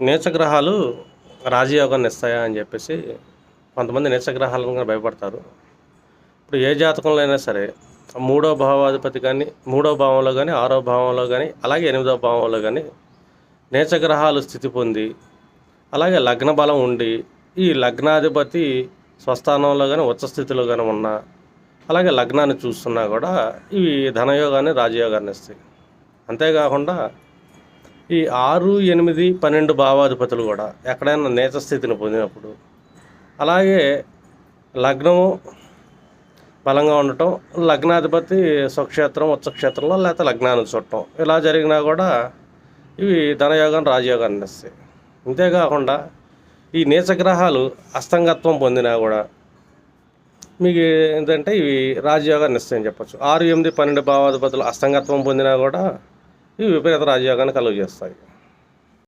నీచగ్రహాలు రాజయోగాన్ని ఇస్తాయా అని చెప్పేసి కొంతమంది నీచగ్రహాలను కూడా భయపడతారు. ఇప్పుడు ఏ జాతకంలో అయినా సరే మూడో భావాధిపతి కానీ మూడో భావంలో కానీ ఆరో భావంలో కానీ అలాగే ఎనిమిదో భావంలో కానీ నీచగ్రహాలు స్థితి పొంది అలాగే లగ్న బలం ఉండి ఈ లగ్నాధిపతి స్వస్థానంలో కానీ ఉచ్చ స్థితిలో కానీ ఉన్నా అలాగే లగ్నాన్ని చూస్తున్నా కూడా ఇవి ధనయోగాన్ని రాజయోగాన్ని ఇస్తాయి. అంతేకాకుండా ఈ ఆరు ఎనిమిది పన్నెండు భావాధిపతులు కూడా ఎక్కడైనా నేచ స్థితిని పొందినప్పుడు అలాగే లగ్నము బలంగా ఉండటం లగ్నాధిపతి స్వక్షేత్రం ఉచ్చక్షేత్రంలో లేకపోతే లగ్నాన్ని చుట్టం ఇలా జరిగినా కూడా ఇవి ధనయోగం రాజయోగాన్ని ఇస్తాయి అంతేకాకుండా ఈ నీచగ్రహాలు అస్తంగత్వం పొందినా కూడా మీకు ఏంటంటే ఇవి రాజయోగాన్ని ఇస్తాయని చెప్పొచ్చు. ఆరు ఎనిమిది పన్నెండు భావాధిపతులు అస్తంగత్వం పొందినా కూడా ఇవి విపరీత రాజయోగాన్ని కలుగజేస్తాయి.